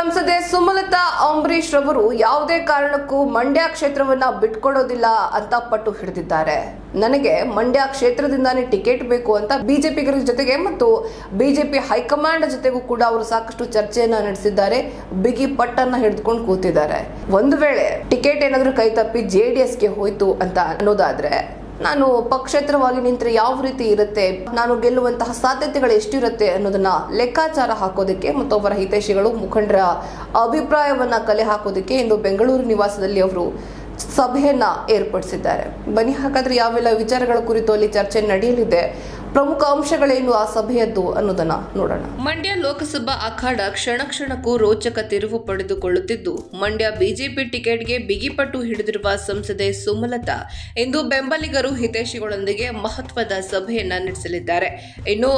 ಸಂಸದೆ ಸುಮಲತಾ ಅಂಬರೀಶ್ ರವರು ಯಾವುದೇ ಕಾರಣಕ್ಕೂ ಮಂಡ್ಯ ಕ್ಷೇತ್ರವನ್ನ ಬಿಟ್ಕೊಡೋದಿಲ್ಲ ಅಂತ ಪಟ್ಟು ಹಿಡಿದಿದ್ದಾರೆ. ನನಗೆ ಮಂಡ್ಯ ಕ್ಷೇತ್ರದಿಂದಾನೇ ಟಿಕೆಟ್ ಬೇಕು ಅಂತ ಬಿಜೆಪಿಗರ ಜೊತೆಗೆ ಮತ್ತು ಬಿಜೆಪಿ ಹೈಕಮಾಂಡ್ ಜೊತೆಗೂ ಕೂಡ ಅವರು ಸಾಕಷ್ಟು ಚರ್ಚೆಯನ್ನ ನಡೆಸಿದ್ದಾರೆ. ಬಿಗಿ ಪಟ್ಟನ್ನ ಹಿಡಿದುಕೊಂಡು ಕೂತಿದ್ದಾರೆ. ಒಂದು ವೇಳೆ ಟಿಕೆಟ್ ಏನಾದರೂ ಕೈ ತಪ್ಪಿ ಜೆ ಡಿ ಎಸ್ಗೆ ಹೋಯ್ತು ಅಂತ ಅನ್ನೋದಾದ್ರೆ ನಾನು ಪಕ್ಷೇತರವಾಗಿ ನಿಂತರೆ ಯಾವ ರೀತಿ ಇರುತ್ತೆ? ನಾನು ಗೆಲ್ಲುವಂತಹ ಸಾಧ್ಯತೆಗಳು ಎಷ್ಟಿರುತ್ತೆ ಅನ್ನೋದನ್ನ ಲೆಕ್ಕಾಚಾರ ಹಾಕೋದಕ್ಕೆ ಮತ್ತು ಅವರ ಹಿತೈಷಿಗಳು ಮುಖಂಡರ ಅಭಿಪ್ರಾಯವನ್ನ ಕಲೆ ಹಾಕೋದಕ್ಕೆ ಇಂದು ಬೆಂಗಳೂರು ನಿವಾಸದಲ್ಲಿ ಅವರು ಸಭೆಯನ್ನ ಏರ್ಪಡಿಸಿದ್ದಾರೆ. ಬನ್ನಿ, ಹಾಗಾದ್ರೆ ಯಾವೆಲ್ಲ ವಿಚಾರಗಳ ಕುರಿತು ಅಲ್ಲಿ ಚರ್ಚೆ ನಡೆಯಲಿದೆ? ಪ್ರಮುಖ ಅಂಶಗಳೇನು ಆ ಸಭೆಯದ್ದು ಅನ್ನೋದನ್ನ ನೋಡೋಣ. ಮಂಡ್ಯ ಲೋಕಸಭಾ ಅಖಾಡ ಕ್ಷಣ ಕ್ಷಣಕ್ಕೂ ರೋಚಕ ತಿರುವು ಪಡೆದುಕೊಳ್ಳುತ್ತಿದ್ದು, ಮಂಡ್ಯ ಬಿಜೆಪಿ ಟಿಕೆಟ್ಗೆ ಬಿಗಿಪಟ್ಟು ಹಿಡಿದಿರುವ ಸಂಸದೆ ಸುಮಲತಾ ಇಂದು ಬೆಂಬಲಿಗರು ಹಿತೈಷಿಗಳೊಂದಿಗೆ ಮಹತ್ವದ ಸಭೆಯನ್ನ ನಡೆಸಲಿದ್ದಾರೆ. ಇನ್ನು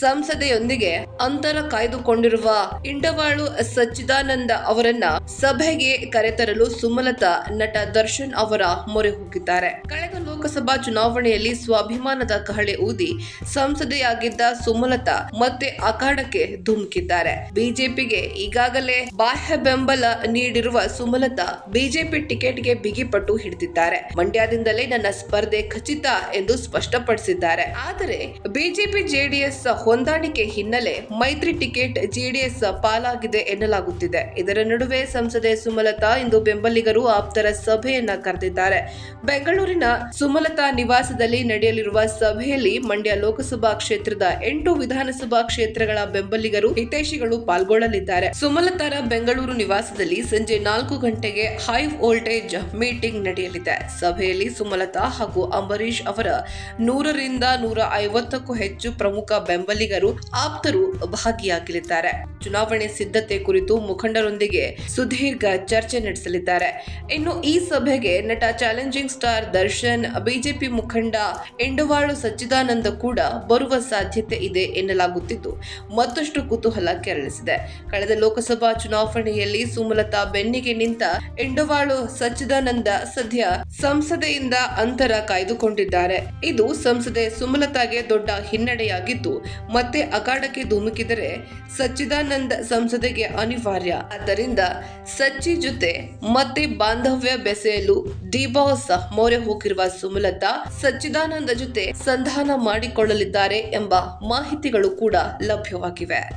ಸಂಸದೆಯೊಂದಿಗೆ ಅಂತರ ಕಾಯ್ದುಕೊಂಡಿರುವ ಇಂಡವಾಳು ಸಚ್ಚಿದಾನಂದ ಅವರನ್ನ ಸಭೆಗೆ ಕರೆತರಲು ಸುಮಲತಾ ನಟ ದರ್ಶನ್ ಅವರ ಮೊರೆ ಹೋಗಿದ್ದಾರೆ. ಕಳೆದ ಲೋಕಸಭಾ ಚುನಾವಣೆಯಲ್ಲಿ ಸ್ವಾಭಿಮಾನದ ಕಹಳೆ ಊದಿ ಸಂಸದೆಯಾಗಿದ್ದ ಸುಮಲತಾ ಮತ್ತೆ ಅಖಾಡಕ್ಕೆ ಧುಮುಕಿದ್ದಾರೆ. ಬಿಜೆಪಿಗೆ ಈಗಾಗಲೇ ಬಾಹ್ಯ ಬೆಂಬಲ ನೀಡಿರುವ ಸುಮಲತಾ ಬಿಜೆಪಿ ಟಿಕೆಟ್ಗೆ ಬಿಗಿಪಟ್ಟು ಹಿಡಿದಿದ್ದಾರೆ. ಮಂಡ್ಯದಿಂದಲೇ ನನ್ನ ಸ್ಪರ್ಧೆ ಖಚಿತ ಎಂದು ಸ್ಪಷ್ಟಪಡಿಸಿದ್ದಾರೆ. ಆದರೆ ಬಿಜೆಪಿ ಜೆಡಿಎಸ್ ಹೊಂದಾಣಿಕೆ ಹಿನ್ನೆಲೆ ಮೈತ್ರಿ ಟಿಕೆಟ್ ಜೆಡಿಎಸ್ ಪಾಲಾಗಿದೆ ಎನ್ನಲಾಗುತ್ತಿದೆ. ಇದರ ನಡುವೆ ಸಂಸದೆ ಸುಮಲತಾ ಇಂದು ಬೆಂಬಲಿಗರು ಆಪ್ತರ ಸಭೆಯನ್ನ ಕರೆದಿದ್ದಾರೆ. ಬೆಂಗಳೂರಿನ ಸುಮಲತಾ ನಿವಾಸದಲ್ಲಿ ನಡೆಯಲಿರುವ ಸಭೆಯಲ್ಲಿ ಮಂಡ್ಯ ಲೋಕಸಭಾ ಕ್ಷೇತ್ರದ ಎಂಟು ವಿಧಾನಸಭಾ ಕ್ಷೇತ್ರಗಳ ಬೆಂಬಲಿಗರು ಹಿತೈಷಿಗಳು ಪಾಲ್ಗೊಳ್ಳಲಿದ್ದಾರೆ. ಸುಮಲತಾರ ಬೆಂಗಳೂರು ನಿವಾಸದಲ್ಲಿ ಸಂಜೆ ನಾಲ್ಕು ಗಂಟೆಗೆ ಹೈ ವೋಲ್ಟೇಜ್ ಮೀಟಿಂಗ್ ನಡೆಯಲಿದೆ. ಸಭೆಯಲ್ಲಿ ಸುಮಲತಾ ಹಾಗೂ ಅಂಬರೀಶ್ ಅವರ ನೂರರಿಂದ ನೂರ ಐವತ್ತಕ್ಕೂ ಹೆಚ್ಚು ಪ್ರಮುಖ ಬೆಂಬಲಿಗರು ಆಪ್ತರು ಭಾಗಿಯಾಗಲಿದ್ದಾರೆ. ಚುನಾವಣೆ ಸಿದ್ಧತೆ ಕುರಿತು ಮುಖಂಡರೊಂದಿಗೆ ಸುದೀರ್ಘ ಚರ್ಚೆ ನಡೆಸಲಿದ್ದಾರೆ. ಇನ್ನು ಈ ಸಭೆಗೆ ನಟ ಚಾಲೆಂಜಿಂಗ್ ಸ್ಟಾರ್ ದರ್ಶನ್, ಬಿಜೆಪಿ ಮುಖಂಡ ಎಂಡವಾಳು ಸಚ್ಚಿದಾನಂದ ಕೂಡ ಬರುವ ಸಾಧ್ಯತೆ ಇದೆ ಎನ್ನಲಾಗುತ್ತಿದ್ದು, ಮತ್ತಷ್ಟು ಕುತೂಹಲ ಕೆರಳಿಸಿದೆ. ಕಳೆದ ಲೋಕಸಭಾ ಚುನಾವಣೆಯಲ್ಲಿ ಸುಮಲತಾ ಬೆನ್ನಿಗೆ ನಿಂತ ಎಂಡವಾಳು ಸಚ್ಚಿದಾನಂದ ಸದ್ಯ ಸಂಸದೆಯಿಂದ ಅಂತರ ಕಾಯ್ದುಕೊಂಡಿದ್ದಾರೆ. ಇದು ಸಂಸದೆ ಸುಮಲತಾಗೆ ದೊಡ್ಡ ಹಿನ್ನಡೆಯಾಗಿದ್ದು, ಮತ್ತೆ ಅಖಾಡಕ್ಕೆ ಧುಮುಕಿದರೆ ಸಚ್ಚಿದಾನಂದ ಸಂಸದೆಗೆ ಅನಿವಾರ್ಯ. ಆದ್ದರಿಂದ ಸಚ್ಚಿ ಜೊತೆ ಮತ್ತೆ ಬಾಂಧವ್ಯ ಬೆಸೆಯಲು ಡಿಬಾಸ್ ಮೊರೆ ಹೋಗಿರುವ ಸುಮಲತಾ ಸಚ್ಚಿದಾನಂದ ಜೊತೆ ಸಂಧಾನ ಮಾಡಿಕೊಳ್ಳಲಿದ್ದಾರೆ ಎಂಬ ಮಾಹಿತಿಗಳು ಕೂಡ ಲಭ್ಯವಾಗಿವೆ.